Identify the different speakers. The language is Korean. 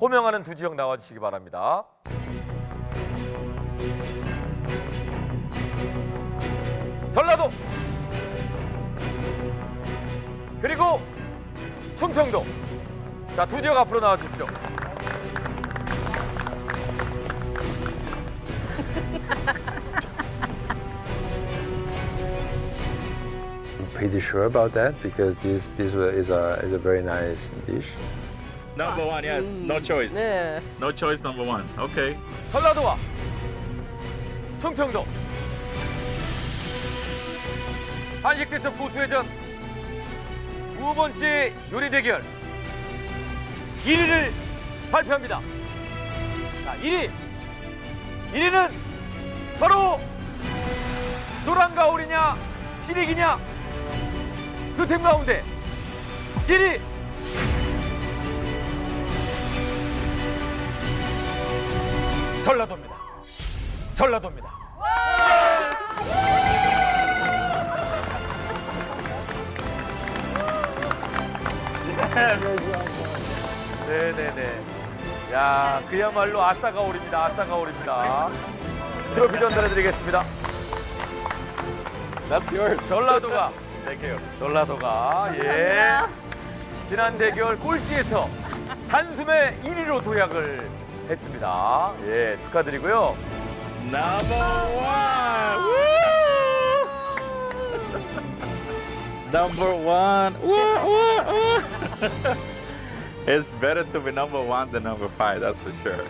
Speaker 1: 호명하는 두 지역 나와주시기 바랍니다. 전라도 그리고 충청도 자두 지역 앞으로
Speaker 2: nice dish.
Speaker 3: Number one, yes. No choice.
Speaker 4: 네.
Speaker 3: No choice, number one. Okay.
Speaker 1: 전라도와 충청도 한식 대첩 보수회전 두 번째 요리 대결 1위를 발표합니다. 자, 1위 1위는 바로 노란 가오리냐 시래기냐 두 팀 가운데 1위 전라도입니다. 전라도입니다. 네네네. 야, 그야말로 아싸가 오립니다. 아싸가 오립니다. 트로피 전달해드리겠습니다.
Speaker 3: That's yours.
Speaker 1: 전라도가,
Speaker 3: you.
Speaker 1: 전라도가, 예. 지난 대결 꼴찌에서 단숨에 1위로 도약을 했습니다. 예, 축하드리고요.
Speaker 3: Number one. Woo! number one. Woo, woo, woo. it's better to be number one than number five, that's for sure.